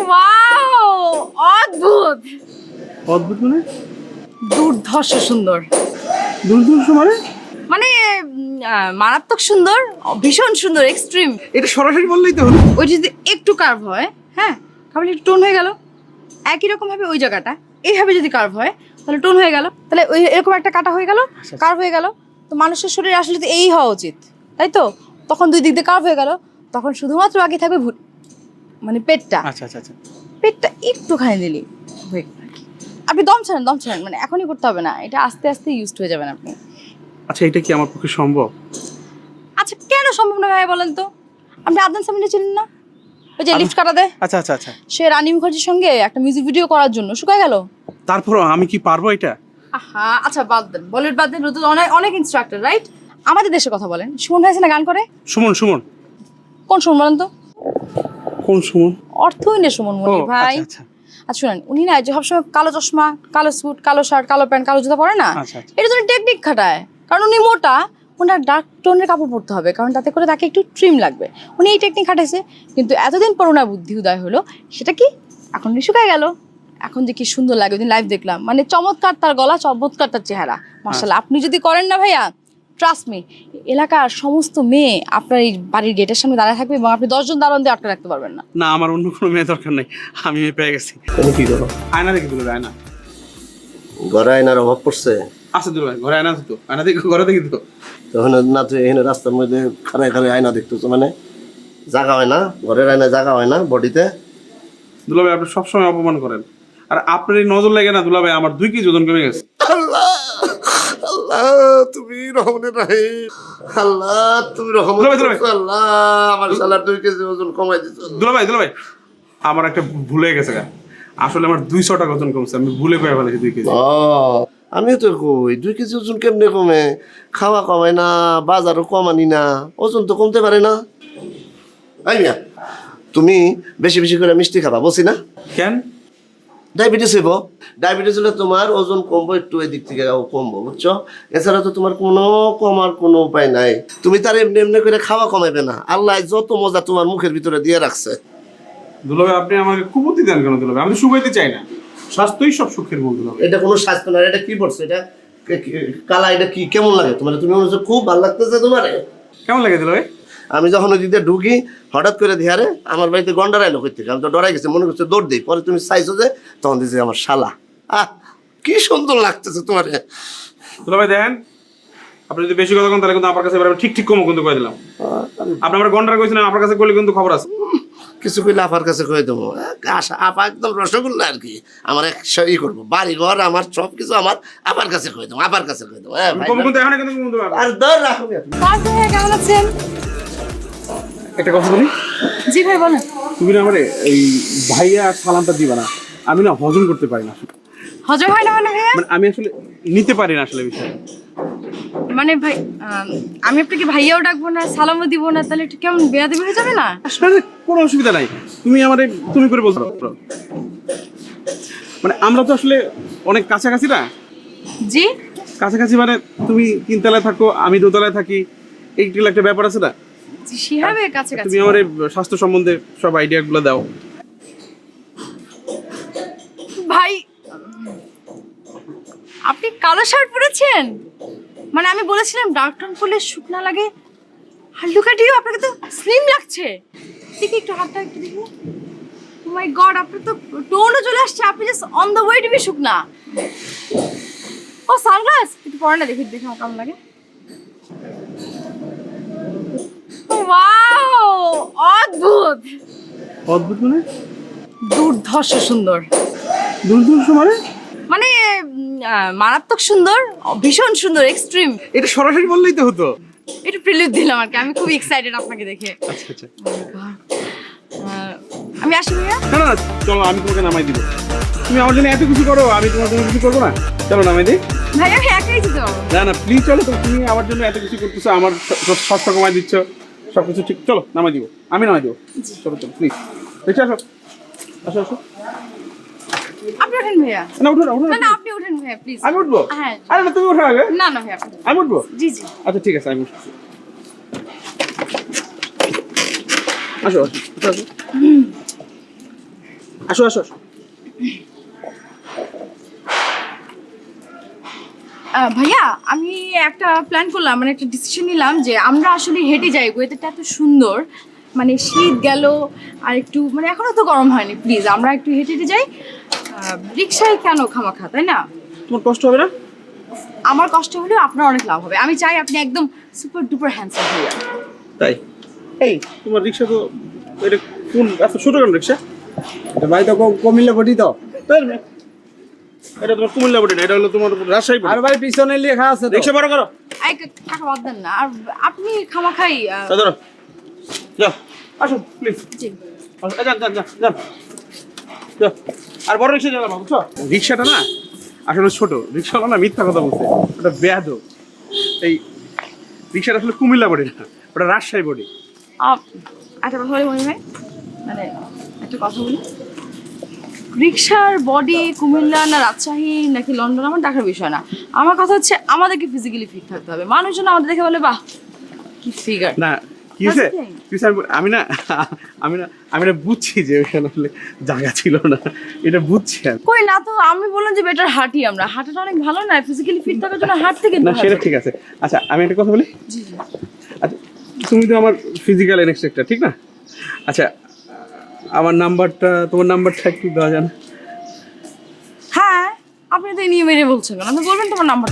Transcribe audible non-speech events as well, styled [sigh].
Wow অদ্ভুত। অদ্ভুত মানে? দুর্ধর্ষ সুন্দর। দুর্ধর্ষ মানে? মানে মারাত্মক সুন্দর ভীষণ সুন্দর এক্সট্রিম এটা সরাসরি বললেই তো ওই যদি একটু কার্ভ হয় হ্যাঁ তাহলে একটু টোন হয়ে গেল। একই রকম ভাবে ওই জায়গাটা এইভাবে যদি কার্ভ হয় তাহলে টোন হয়ে গেল। তাহলে ওই এরকম একটা কাটা হয়ে গেল কার্ভ হয়ে গেল। তো মানুষের শরীর আসলে তো এই হওয়া উচিত তাই তো? তখন দুই দিক দিয়ে কার্ভ হয়ে গেল তখন শুধুমাত্র আগে থাকবে ভুল মানে পেটটা। আচ্ছা আচ্ছা আচ্ছা। পেটটা একটুখানি দিলি। হয়ে আপনি দম ছাড়েন দম ছাড়েন মানে এখনই করতে হবে না। এটা আস্তে আস্তে ইউজড হয়ে যাবেন আপনি। আচ্ছা এটা কি আমার পক্ষে সম্ভব? আচ্ছা কেন সম্ভব না ভাই বলেন তো? আপনি আদনান সামিনে ছিলেন না? ওই যে লিফট কাটা দেয় আচ্ছা আচ্ছা আচ্ছা। সে রানী মুখার্জির সঙ্গে একটা মিউজিক ভিডিও করার জন্য শুকায় গেল। তারপর আমি কি পারব এটা? আহা আচ্ছা বাদ দেন। বলিউড বাদ দেন তো অনেক অনেক ইনস্ট্রাক্টর রাইট আমাদের দেশের কথা বলেন। সুমন ভাই আছে না গান করে? সুমন সুমন। কোন সুমন বলেন তো? কোন সুমন অর্থহীনের সুমন ও মনির ভাই। আচ্ছা আচ্ছা। আচ্ছা শুনেন উনি না সবসময় কালো চশমা কালো স্যুট কালো শার্ট কালো প্যান্ট কালো জুতা পরে না? আচ্ছা, আচ্ছা। এটা টেকনিক খাটায়। কারণ উনি মোটা ওনার ডার্ক টোনের কাপড় পরতে হবে কারণ তাতে করে তাকে একটু ট্রিম লাগবে। উনি এই টেকনিক খাটাইছে কিন্তু এতদিন পর ওনার বুদ্ধি উদয় হলো সেটা কি এখন শুকায় গেল? এখন যে কি সুন্দর লাগে ওদিন লাইভ দেখলাম। মানে চমৎকার তার গলা চমৎকার তার চেহারা। মার্শাল্লাহ আপনি যদি করেন না ভাইয়া ট্রাস্ট মি এলাকার সমস্ত মেয়ে আপনার এই বাড়ির গেটের সামনে দাঁড়ায় থাকবে এবং আপনি দশজন দাঁড়ান দিয়ে আটকে রাখতে পারবেন না। না আমার অন্য কোনো মেয়ে দরকার নেই। আমি মেয়ে পেয়ে গেছি। তুমি কি করো আয়না দেখে দিল আয়না। ঘরে আয়নার অভাব পড়ছে। আছে দিল ভাই ঘরে আয়না আছে তো। আয়না দেখে ঘরে দেখি তো। তখন না তুই এখানে রাস্তার মধ্যে খাড়ায় খাড়ায় আয়না দেখতেছো মানে জাগা হয় না ঘরের আয়না জাগা হয় না বডিতে। দুলা ভাই আপনি সবসময় অপমান করেন। আর আপনার এই নজর লাগে না দুলা ভাই আমার দুই কেজি ওজন কমে গেছে। আল্লাহ তুমি রহমানের রাহিম আল্লাহ তুমি রহমান আল্লাহ। আমার শালা দুই কেজি ওজন কমাই দিছো। দুলা ভাই দুলা ভাই আমার একটা ভুলে গেছে গা। আসলে আমার দুইশো টাকা ওজন কমছে আমি ভুলে পেয়ে ফেলেছি দুই কেজি। আমিও তো কই দুই কেজি ওজন কেমনে কমে? খাওয়া কমায় না বাজারও কমানি না ওজন তো কমতে পারে না। আই মিয়া তুমি বেশি বেশি করে মিষ্টি খাবা বলছি না? কেন? ডায়াবেটিস হইব। ডায়াবেটিস হলে তোমার ওজন কমবো একটু এদিক থেকে কমবো বুঝছ? এছাড়া তো তোমার কোনো কমার কোনো উপায় নাই। তুমি তার এমনি এমনি করে খাওয়া কমাইবে না। আল্লাহ যত মজা তোমার মুখের ভিতরে দিয়ে রাখছে। দুলা আপনি আমাকে কুবুদ্ধি দেন কেন দুলা আমি তো শুকাইতে চাই না। স্বাস্থ্যই সব সুখের মূল এটা কোনো স্বাস্থ্য না। এটা কি পড়ছে এটা কালা এটা কি? কেমন লাগে? তোমার? তুমি মনে হচ্ছে খুব ভালো লাগতেছে তোমার। কেমন লাগে দুলা ভাই আমি যখন ওদিকে ঢুকি হঠাৎ করে ধিয়ারে আমার বাড়িতে গন্ডার আইলো কই আমি তো ডরাই গেছি মনে করছে দৌড় দিই পরে তুমি চাইছো যে তখন দিয়েছে আমার শালা। আহ কি সুন্দর লাগতেছে তোমার। দুলা ভাই দেখেন আপনি যদি বেশি কথা কোন তাহলে কিন্তু আমার কাছে এবার আমি ঠিক ঠিক কমো কিন্তু কয়ে দিলাম। আপনি আমার গন্ডার কইছিলেন আপনার কাছে করলে কিন্তু খবর আছে। কিছু কইলে আপার কাছে কয়ে দেবো। আশা আপা একদম রসগোল্লা আর কি। আমার এক ই করব বাড়ি ঘর আমার সব কিছু আমার আপার কাছে কয়ে দেবো আপার কাছে কয়ে দেবো। হ্যাঁ, আর দর রাখো। কেমন আছেন একটা কথা বলি? জি ভাই বলেন। তুমি না আমারে এই ভাইয়া আর সালামটা দিবা না। আমি না হজম করতে পারি না। হজম হয় না মানে ভাইয়া? মানে আমি আসলে নিতে পারি না আসলে বিষয় মানে ভাই আমি আপনাকে ভাইয়াও ডাকবো না সালামও দিব না তাহলে একটু কেমন বেয়াদবি হয়ে যাবে না? আসলে কোনো অসুবিধা নাই। তুমি আমারে তুমি করে বলতে পারো মানে আমরা তো আসলে অনেক কাছাকাছি না। জি। কাছাকাছি মানে তুমি তিনতলায় থাকো আমি দোতলায় থাকি। এইগুলো একটা ব্যাপার আছে না জি, শিহাবে কাছে কাছে। তুমি আমার স্বাস্থ্য সম্বন্ধে সব আইডিয়া গুলো দাও। ভাই আপনি কালো শার্ট পরেছেন? মানে আমি বলেছিলাম ডার্ক টোন পরলে শুকনা লাগে। আর লুক এট আপনাকে তো স্লিম লাগছে। দেখি একটু হাতটা একটু দেখি। মাই গড আপনার তো টোনও চলে আসছে আপনি just on the way to be শুকনা। ও সানগ্লাস? একটু পরে না দেখি দেখি আমার কেমন লাগে। ওয়াও অদ্ভুত। অদ্ভুত মানে? দুর্ধর্ষ সুন্দর। দুর্ধর্ষ মানে? মানে মারাত্মক সুন্দর ভীষণ সুন্দর এক্সট্রিম এটা সরাসরি বললেই তো হতো। একটু প্রিলিভ দিলাম আর কি আমি খুব এক্সাইটেড আপনাকে দেখে। আচ্ছা আচ্ছা। আমি আসি ভাইয়া? না না চলো আমি তোমাকে নামাই দিব। তুমি আমার জন্য এত কিছু করো আমি তোমার জন্য কিছু করব না। চলো নামাই দিই। ভাই আমি একাই যেতে পারব। না না প্লিজ চলো তুমি আমার জন্য এত কিছু করতেছো আমার সস্তা কমাই দিচ্ছ। সব কিছু ঠিক। চলো নামাই দিব। আমি নামাই দিব। চলো চলো প্লিজ দেখে আসো। আসো আসো। আপনি ওঠেন ভাইয়া। না না আপনি ওঠেন ভাইয়া প্লিজ আমি উঠবো? হ্যাঁ আরে না তুমি আগে। না না ভাইয়া আমি উঠবো? জি জি। আচ্ছা ঠিক আছে আমি উঠছি। আসো আসো আসো। আসো আসো আসো। ভাইয়া আমি একটা প্ল্যান করলাম মানে একটা ডিসিশন নিলাম যে আমরা আসলে হেঁটে যাই ওয়েদারটা এত সুন্দর মানে শীত গেল আর একটু মানে এখনও তো গরম হয়নি প্লিজ আমরা একটু হেঁটে হেঁটে যাই। রিক্সায় কেন খামাখা তাই না? তোমার কষ্ট হবে না? আমার কষ্ট হলেও আপনার অনেক লাভ হবে। আমি চাই আপনি একদম সুপার ডুপার হ্যান্ডসাম হয়ে যান। তাই? এই তোমার রিক্সা তো এটা কোন এত ছোট কেন রিক্সা? তো ভাই তো কুমিল্লা পটি তো। তাই না? এটা তোমার কুমিল্লা বডি না এটা হলো তোমার রাজশাহী আর ভাই পিছনে লেখা আছে তো। রিক্সা বড় করো। এই কা- টাকা বাদ দেন না। আর আপনি খামাখাই আহ, তা ধরো। যাও। প্লিজ জি। যান যান যান যান। যাও। আর বড় রিক্সা চালাবো বুঝছ? রিক্সাটা না আসলে ছোট। রিক্সাওয়ালা না মিথ্যা কথা বলছে। ওটা বেয়াদ এই রিক্সাটা আসলে কুমিল্লা বডি না ওটা রাজশাহী বডি। মনে হয় মানে একটা কথা বলি। রিক্সার বডি কুমিল্লা না রাজশাহী নাকি লন্ডন আমার দেখার বিষয় না। আমার কথা হচ্ছে আমাদেরকে ফিজিক্যালি ফিট থাকতে হবে। মানুষজন আমাদের দেখে বলে বাহ কি ফিগার না কি হয়েছে. কি আমি- না [laughs] আমি না আমি না বুঝছি যে ওখানে আসলে জায়গা ছিল না। এটা বুঝছি আমি। কই না তো আমি বললাম যে বেটার হাঁটি আমরা। হাঁটাটা অনেক ভালো না ফিজিক্যালি ফিট থাকার জন্য হাঁটতে কিন্তু না সেটা ঠিক আছে। আচ্ছা আমি একটা কথা বলি? জি আচ্ছা তুমি তো আমার ফিজিক্যাল ইনস্ট্রাক্টর ঠিক না? আচ্ছা আমার নাম্বারটা, তোমার নাম্বারটা কি দেওয়া যায় না হ্যাঁ আপনি তো এই নিয়ে মেরে বলছেন। আপনি বলবেন তোমার নাম্বার